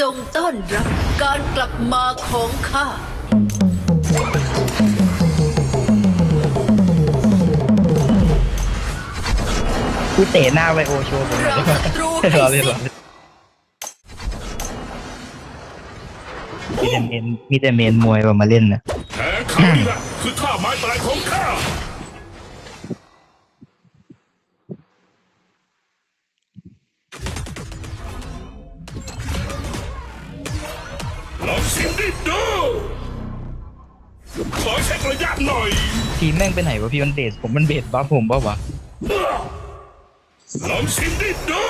จงต้อนรับการกลับมาของข้า กูเตะหน้าไวโอโชว์ผมเราศัตรูไม่ให้รอเล่นสิ้รอนเล่นมีแต่เมนมีแต่เมนมวยแบบมาเล่นนะ แผนครั้งนี้แหละคือท่าไม้ตายของข้า ลองสิงดิดูขอเช็คระยะหน่อยทีมแม่งไปไหนวะพี่มันเบสผมมันเบสบ้าผมบ้าวะลองสิงดิดู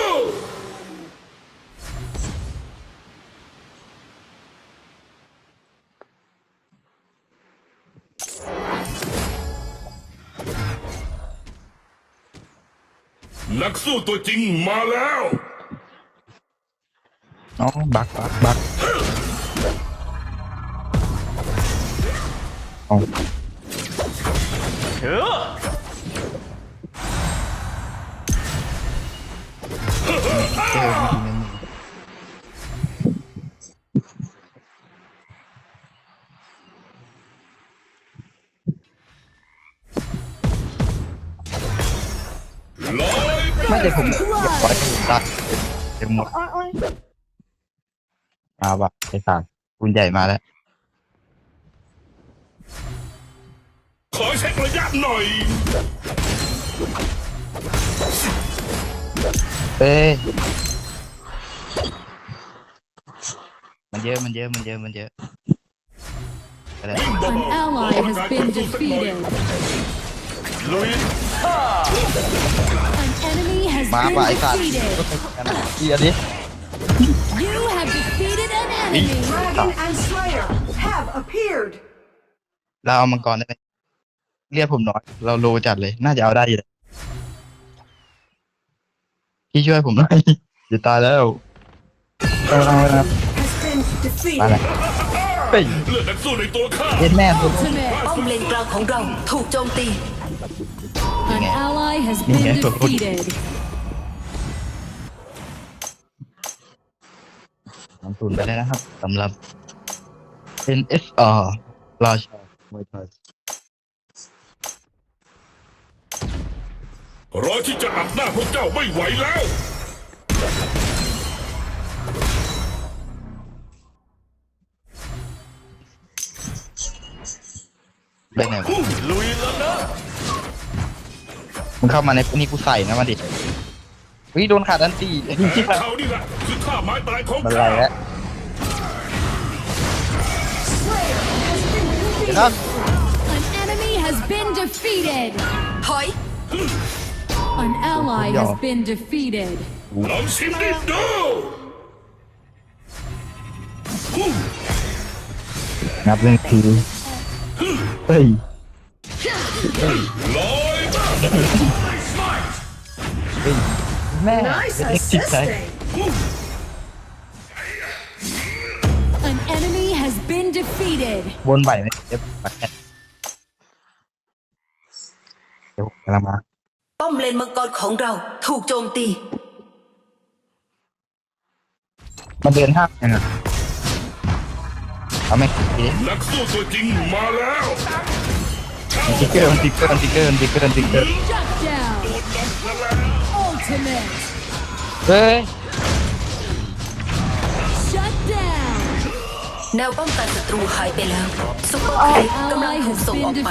นักสู้ตัวจริงมาแล้ว อ๋อ บักบักบัก อ๋อเจอทีมนั้นลอยไม่แต่ผมอยากไว้ผมตัดเต็มหมดมาว่ะไอ้สารคุณใหญ่มาแล้ว ขอเช็คระยะหน่อย เอ้ยมันเยอะมันเยอะมันเยอะมันเยอะอะไร An ally has been defeated. ลุย An enemy has มา been ว่ะไอ้สัตว์ defeated. เดี๋ยวดิ You have defeated an enemy. Dragon and Slayer have appeared. เราเอามังกรได้ไหม เรียกผมน้อย เราโลจัดเลย น่าจะเอาได้อยู่เลยพี่ช่วยผมหน่อยจะตายแล้วเอาเอาเอา Has been มา defeated. เลยเฮ้ยเลือดนักสู้ในตัวข้า เย็นแม่ตัว Ultimate. ป้อมเลนกลางของเราถูกโจมตี An ally has Yeah, been but- defeated. ลงทุนไปเลยนะครับสำหรับ NSR ราชามวยไทย รอที่จะอัดหน้าพวกเจ้าไม่ไหวแล้ว ได้ไงวะมึงเข้ามาในนี่กูใส่นะมาดิวิโดนขาดอันตีแผนเขานี่แหละคือท่าไม้ตายของมันไรข้าแล้วเดี๋ยวนะ An enemy has been defeated. ถอย An ally has been defeated. ลองชิมดิดูนับเรื่องทีเฮ้ยลอยมาแม่ Nice เป็นเอ็กซ์จิตใจ assisting. An enemy has been defeated. วนไหวไหมเดี๋ยวปัดแค่เดี๋ยวผมกำลังมาป้ อมเลนมังกรของเรา ถูกโจมตี มันเดินห้างยังไงเอาไหมทีนักสู้ตัวจริงมาแล้วมันติ๊กเกอร์มันติ๊กเกอร์มันติ๊กเกอร์มันติ๊กเกอร์มันติ๊กเกอร์ Shut down. Ultimate. เฮ้ย Shut down. แนวป้องกันศัตรูหายไปแล้วซุปเปอร์คลิปกำลัง Ally ถูก has ส่งออก been ไป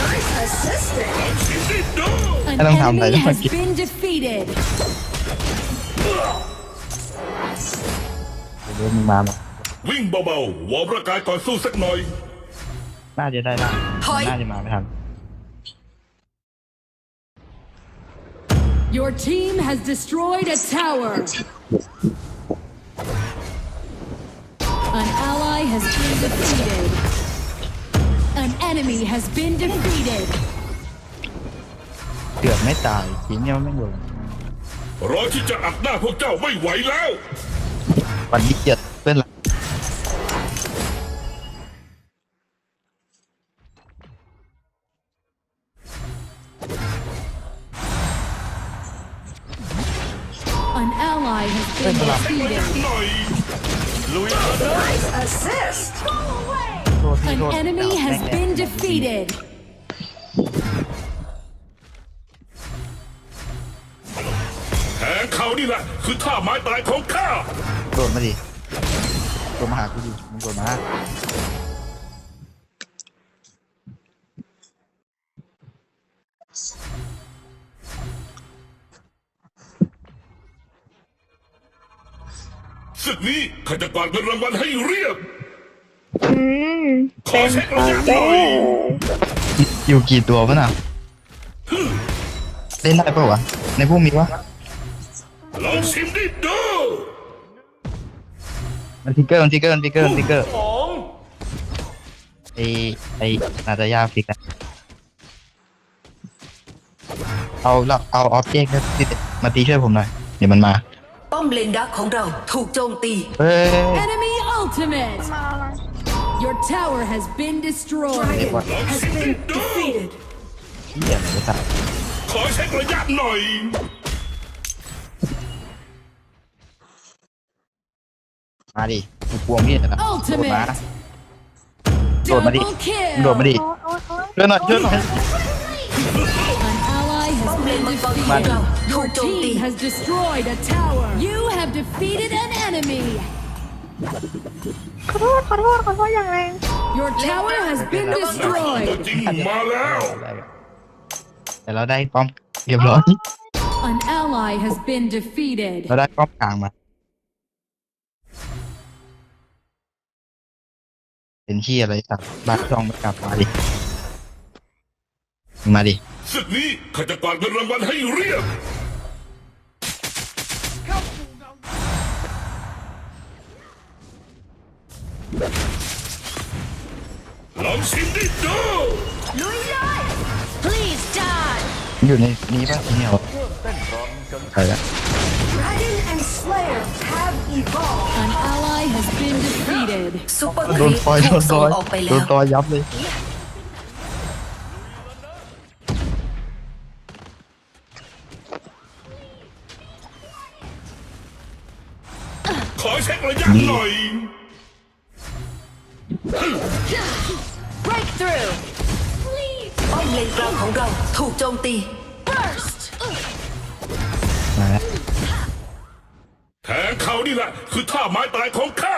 Nice assisting. ชิมดิดู An I don't have enemy that. has been defeated. เดี๋ยวมึงมามา วิ่งเบาๆวอร์มร่างกายก่อนสู้สักหน่อย น่าจะได้ละ ถอย น่าจะมาไม่ทัน Your team has destroyed a tower. An ally has been defeated. An enemy has been defeated. เกือบไม่ตายทีเนี้ยไม่โดนรอที่จะอัดหน้าพวกเจ้าไม่ไหวแล้ว วันนี้เกียดเพื่อนละ An ally has been defeated. หน่อยลุย Assist. โท ษที An โทษ enemy has แม่ง been defeated. แทงเขานี่แหละคือท่าไม้ตายของข้า โดนมาดิโดนมาหากูดิมึงโดนมาศึกนี้ข้าจะกวาดเงินรางวัลให้เรียบ อืมขอเป็นเช็คไประยะหได้น่อยอยู่กี่ตัววะน่ะเล่นได้ปะวะ ในพวกมีวะ ลองชิมดิดูมันทิกเกอร์มันทิกเกอร์มันทิกเกอร์มันทิกเกอร์ไอไอนาตายาฟิกนะเอาเราเอาออบเจกต์มาตีช่วยผมหน่อย เดี๋ยวมันมา ป้อมเลนดักของเราถูกโจมตี เฮ้ย Enemy ultimate. Your tower has been destroyed. Dragon has been defeated. เหี้ยอะไรสัตว์ ขอเช็คระยะหน่อย มาดิกูกลัวมีดนะโดดมา Ultimate. โดดมาดิ Double โดดมา kill. ดิช่วยหน่อยช่วยหน่อย An ally has been defeated. Your team has destroyed a tower. You have defeated an enemy. ขอโทษขอโทษขอโทษอย่างแรง Your tower has been ตัว destroyed. จริงมาแล้ว แต่เราได้ป้อมเรียบร้อย An ally has been defeated. เราได้ป้อมกลางมา เป็นที่อะไรสักบ้านช่องไม่กลับมาดิ มาดิ ศึกนี้ข้าจะกวาดเงินรางวัลให้เรียบ ลองชิมดิดูลุยเลย please die อยู่ในนี้ป่ะที่เนี่ยใครละ Dragon and Slayer have evolved. An ally has been defeated. ซูเปอร์คโดรีนปปล่อยโดถูกนส่ปงล่อยออกไปโดแล้นวปล่อยยับเลย ขอเช็คระยะหน่อย ป้อมเลนกลางของเราถูกโจมตี burst มาแล้วแทงเขานี่แหละคือท่าไม้ตายของข้า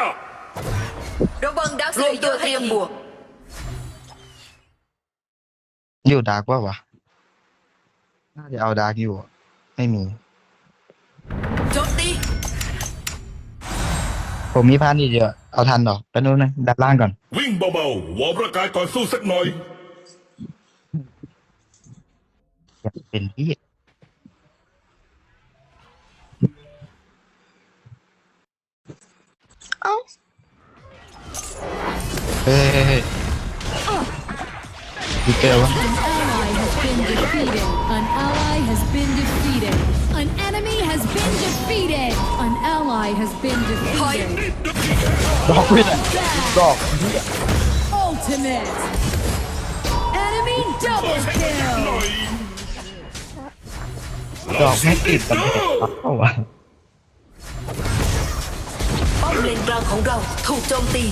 ระวังดักรวมตัวเตรียมบวก อยู่ดาร์กว่าวะ น่าจะเอาดาร์กอยู่อะไม่มี ผมมีพานนี่เดียวเอาทันหรอไปนู้นนะด้านล่างก่อน วิ่งเบาๆวอร์มร่างกายก่อนสู้สักหน่อยอยากเป็นที่เอ้าเฮ้ยเฮ้ยเฮ้ยดีเกอร์วะ An ally has been defeated. An ally has been defeated. An enemy has been defeated. An ally has been defeated. ดอกวิ่งอะดอก Ultimate. Enemy double หน่ kill. อยดอกไม่ติดกันเลยเข้าวะป้อมเลนกลางของเราถูกโจมตี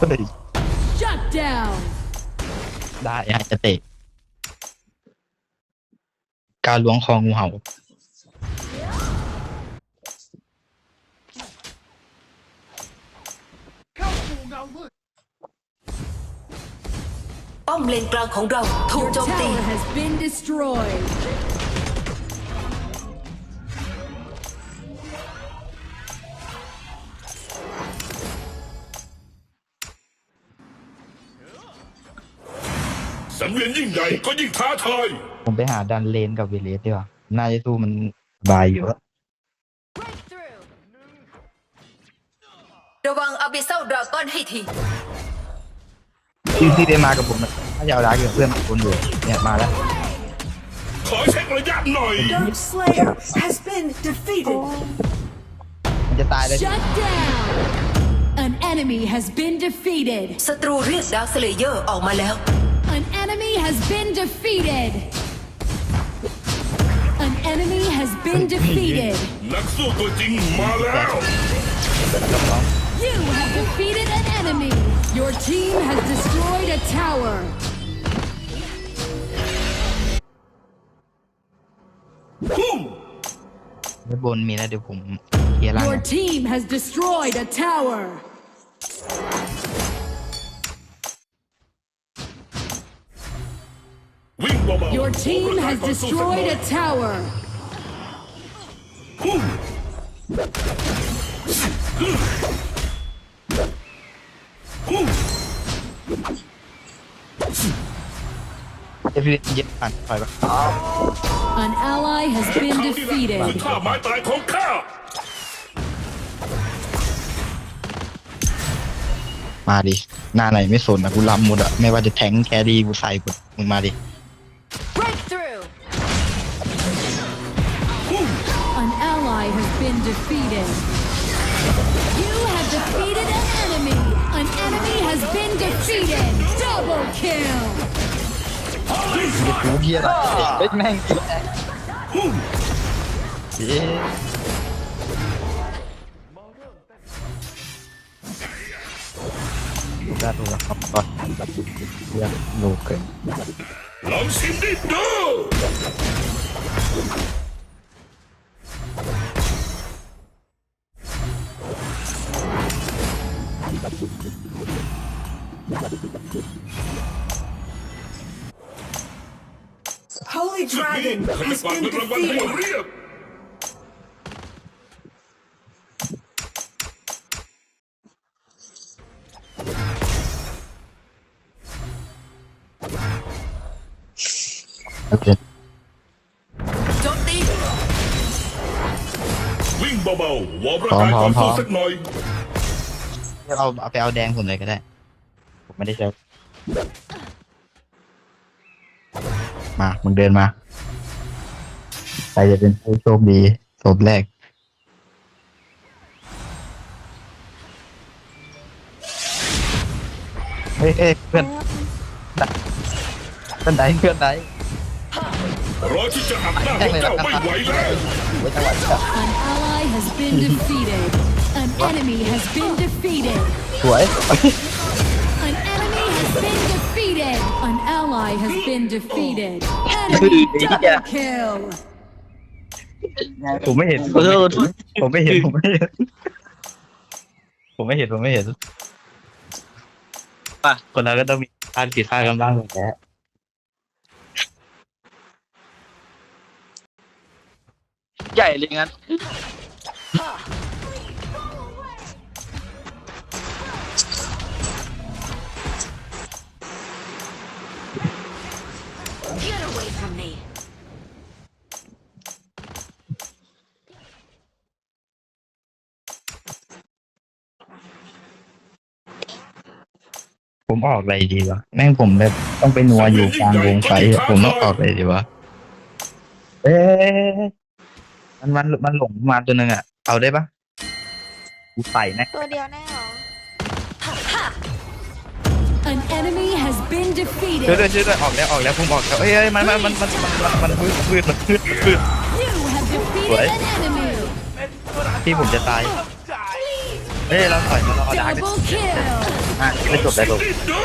ก็เลย Shut down. ได้อยากจะเตะ การล้วงคองูเห่า ป้อมเลนกลางของเราถูกโจมตีสำเวียนยิ่งใหญ่ก็ยิ่งท้าทาย ผมไปหาดันเลนกับเวเลสดีกว่าน่าจะสู้มันบายอยู่อะระวังอาบิเซลดราก้อนให้ที ที่ที่ได้มากับผมนะถ้าจะเอาดาร์กกับเพื่อนมาคนอยู่เนี่ยมาแล้วขอเช็คระยะหน่อย Dark Slayer has been defeated. มันจะตายเลย Shut down. An enemy has been defeated. ศัตรูเรียกดาร์คสเลเยอร์ออกมาแล้ว An enemy has been defeated. An enemy has been defeated. นักสู้ตัวจริงมาแล้ว You have defeated an enemy. Your team has destroyed a tower. พุ่ม ด้านบนมีแล้วเดี๋ยวผมเคลียร์ล่าง Your ก่อน team has destroyed a tower. วิ่งเบาๆ Your team has destroyed a tower. พุ่ม เอฟซีเย็บผ่านถอยไป An ally has been เขานี่แหละ defeated. คือท่าไม้ตายของข้า มาดิ หน้าไหนไม่สนนะกูรำหมดอะไม่ว่าจะแทงแครี่กูใส่กูมึงมาดิ breakthrough An ally has been defeated. You have defeated an been defeated. Double kill. กูเฮียอะไรเฮ้ยแม่งกินแรง เย้ได้ตัวครับก่อนเรียกโลเกินลองชิมดิดู Holy ศึกนี้ Dragon ข้าจะ has กวาด been เงินรางวัลให้หมด defeated. เรียบ โอเคโจมตีวิ่งเบาๆวอร์มร่างกายก่อนสู้สักหน่อย เอาเอาไปเอาแดงผมเลยก็ได้ ผมไม่ได้ใช้ มา มึงเดินมา ใครจะเป็นผู้โชคดีศพแรก เฮ้ยเฮ้ยเพื่อนเพื่อนไหนเพื่อนไหนรอที่จะหักหน้าพวกเจ้าไม่ไหวแล้วไว้จังหวะนี้ก่อน An ally has been defeated. An enemy has been defeated. สวย ally has been defeated. Enemy double kill. ผมไม่เห็นผมไม่เห็น ผมไม่เห็น ผมไม่เห็น ผมไม่เห็นป่ะ คนเราก็ต้องมีพลาดผิดพลาดกันบ้างแหละใหญ่เลยงั้น ผมออกอะไรดีวะแม่งผมแบบต้องไปนัวอยู่กลางวงไฟอะผมต้องออกอะไรดีวะเอ๊ะมันมันมันหลงมาตัวหนึงอะ เอาได้ปะกูใส่นะตัวเดียวแน่หรอ An enemy has been ช่วยด้วย defeated. ช่วยด้วยออกแล้วออกแล้วผมออกแล้วเอ้ยเอ้ยมันมันมันมันมันมันมันพืดพืดมันพืดพืด You have defeated What? an enemy. ที่ผมจะตายเฮ้ยเราถอยมาเราเอาดาร์ก Double kill. อ่ะไม่จบได้หรอก ดิดู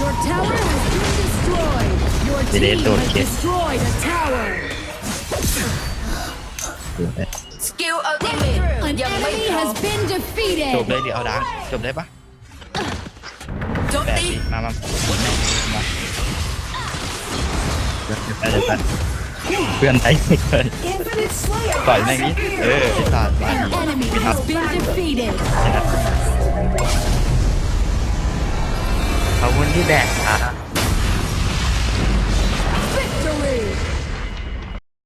Your tower has been destroyed. Your Did it team do it, has kid? destroyed a tower. สกิลอัลติเมท An ยังไม่ enemy พร้อ has ม been จบเลย defeated. เดี๋ยวเอาดาร์กจบได้ปะ โจม แบบ ตี นี้มามามาเดี๋ยวไปเดี๋ยวไปเพื่อนไทยไม่เคย Infinite Slayer ต่อยแม่ง has นี้เออไอ้สัตว์บ้าน An นี้ enemy has been defeated. ขอบคุณที่แบกขา Victory